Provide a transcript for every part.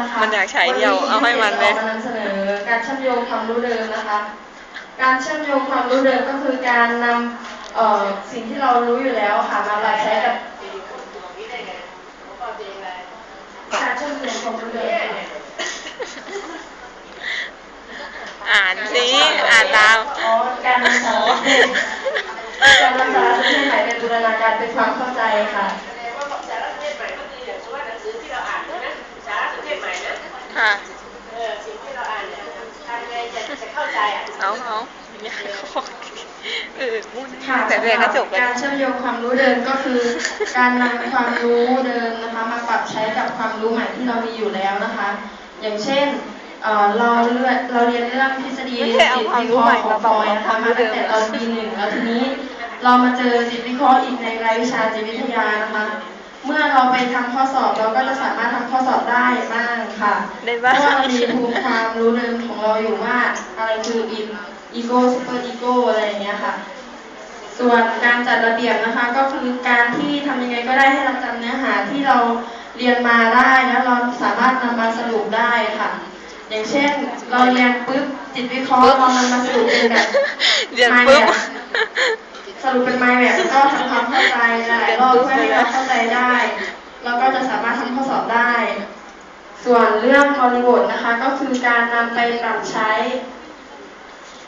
นะคะมันอยากใช้เดียวเอาให้มันเลยวันี้ที่จะออกมานำเสนอการเชื่อมโยงความรู้เดิมนะคะ การเชื่อมโยงความรู้เดิมก็คือการนำเอ่อสิ่งที่เรารู้อยู่แล้วค่ะมาปรับใช้กับการเชื่อมโยงความรู้เดิมค่ะอ่านสิอ่านตามอ๋อการนำสารสนเทศการนำสารสนเทศใหม่เป็นบูรณาการเป็นความเข้าใจค่ะ ค่ะ เออสิ่งที่เราอ่านเนี่ยทำไงจะจะเข้าใจอะ เอาเอาไม่ให้เขาเออพูดค่ะแต่เรียนก็จบไปการเชื่อมโยงความรู้เดิมก็คือ การนำความรู้เดิมนะคะ มาปรับใช้กับความรู้ใหม่ที่เรามีอยู่แล้วนะคะ อย่างเช่นเอ่อเราเลือกเราเรียนเรื่องทฤษฎีไม่ใช่เอาความรู้ใหม่มาปรับจิตวิเคราะห์ของฟอยล์นะคะมาตั้งแต่ตอนปีหนึ่งแล้วทีนี้ เรามาเจอจิตวิเคราะห์อีกในรายวิชาจิตวิทยานะคะ เมื่อเราไปทำข้อสอบเราก็จะสามารถทำข้อสอบได้บ้างค่ะได้เพบ้างราะว่าเรามีภูมิความรู้เดิมของเราอยู่ว่าอะไรคืออีโก้ซูเปอร์อีโก้อะไรอย่างเงี้ยค่ะ ส่วนการจัดระเบียบนะคะก็คือการที่ทำยังไงก็ได้ให้เราจำเนื้อหาที่เราเรียนมาได้แล้วเราสามารถนำมาสรุปได้ค่ะ อย่างเช่นเราเรียนปุ๊บจิตวิเคราะห์เรานำมาสรุปเป็นแบบเรียนปุ๊บ mind map สรุปเป็นไมล์แบบก็ทำความเข้าใจหลายรอบเพื่อให้เราเข้าใจได้ แล้วก็จะสามารถทำข้อสอบได้ ส่วนเรื่องบริบทนะคะก็คือการนำไปปรับใช้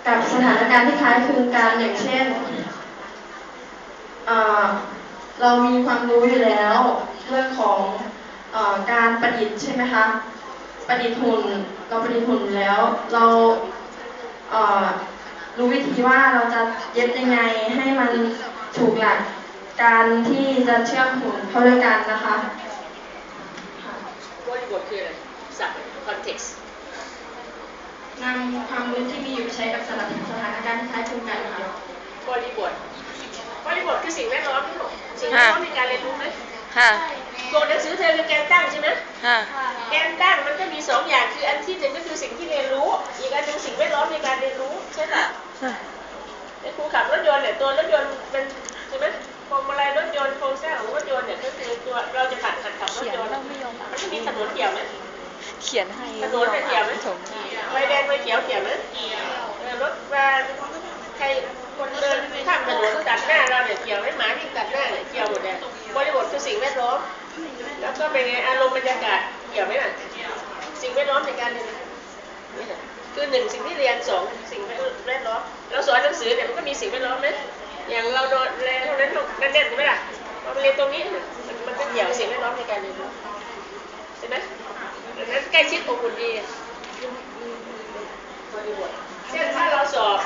กับสถานการณ์ที่คล้ายคลึงกันอย่างเช่นเรามีความรู้อยู่แล้วเรื่องของอการประดิษฐ์ใช่ไหมคะประดิษฐ์หุ่นเราประดิษฐ์หุ่นแล้วเรา รู้วิธีว่าเราจะเย็บยังไงให้มันถูกหลักการที่จะเชื่อมหุ่นเข้าด้วยกันนะคะค่ะบริบทคืออะไรศัพท์ context นำความรู้ที่มีอยู่ไปใช้กับสถานสถานการณ์ที่คล้ายคลึงกันค่ะบริบทบริบทคือสิ่งแวดล้อมที่หกสิ่งแวดล้อมมีการเรียนรู้ไหมค่ะตัวหนังสือเธอคือแกนตั้งใช่ไหมค่ะแกนตั้งมันก็มีสองอย่างคืออันที่หนึ่งก็คือสิ่งที่เรียนรู้ อีกอันหนึ่งสิ่งแวดล้อมในการเรียนรู้ใช่ปะ ไอ้ครูขับรถยนต์เนี่ยตัวรถยนต์เป็นใช่ไหมพวงมาลัยรถยนต์โครงสร้างของรถยนต์เนี่ยก็คือตัวเราจะขัดขัดขับรถยนต์มันจะมีถนนเกี่ยวไหมเขียนให้ถนนเนี่ยเกี่ยวไหมถมไฟแดงไฟเขียวเกี่ยวไหมเออรถมาใครคนเดินข้ามถนนตัดหน้าเราเนี่ยเกี่ยวไหมหมาที่ตัดหน้าเนี่ยเกี่ยวหมดเนี่ยบริบทคือสิ่งแวดล้อมแล้วก็เป็นไงอารมณ์บรรยากาศเกี่ยวไหมล่ะสิ่งแวดล้อมในการเรียนนี่แหละ คือหนึ่งสิ่งที่เรียนสองสิ่งแวดล้อมเราสอนหนังสือเนี่ยมันก็มีสิ่งแวดล้อมไหมอย่างเราโดนเรียนเท่านั้นนั่นแน่นใช่ไหมล่ะเราเรียนตรงนี้เนี่ยมันมันก็เกี่ยวสิ่งแวดล้อมในการเรียนรู้ใช่ไหมดังนั้นใกล้ชิดอบอุ่นดีบริบทเช่นถ้าเราสอบ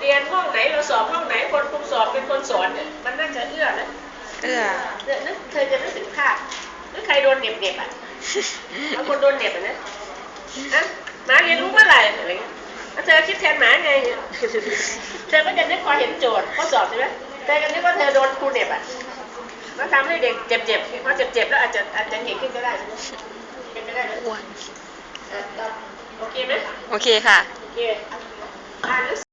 เรียนห้องไหนเราสอบห้องไหนคนคุมสอบเป็นคนสอนเนี่ยมันน่าจะเอื้อนะเอื้อเนี่ยนึกเคยจะนึกถึงภาพนึกใครโดนเหน็บเหน็บๆอะบางคนโดนเหน็บอะนะนะ หมาเรียนรู้เมื่อไหร่อะไรเงี้ยแล้วเธอคิดแทนหมาไงเธอก็จะนึกพอเห็นโจทย์ข้อสอบใช่ไหมเธอก็นึกว่าเธอโดนครูเหน็บอะแล้วทำให้เด็กเจ็บๆพอเจ็บๆแล้วอาจจะอาจจะเก่งขึ้นก็ได้ใช่ไหมเป็นไปได้ไหมอ้วนอะต่อโอเคไหมโอเคค่ะโอเคอ่านหนังสือ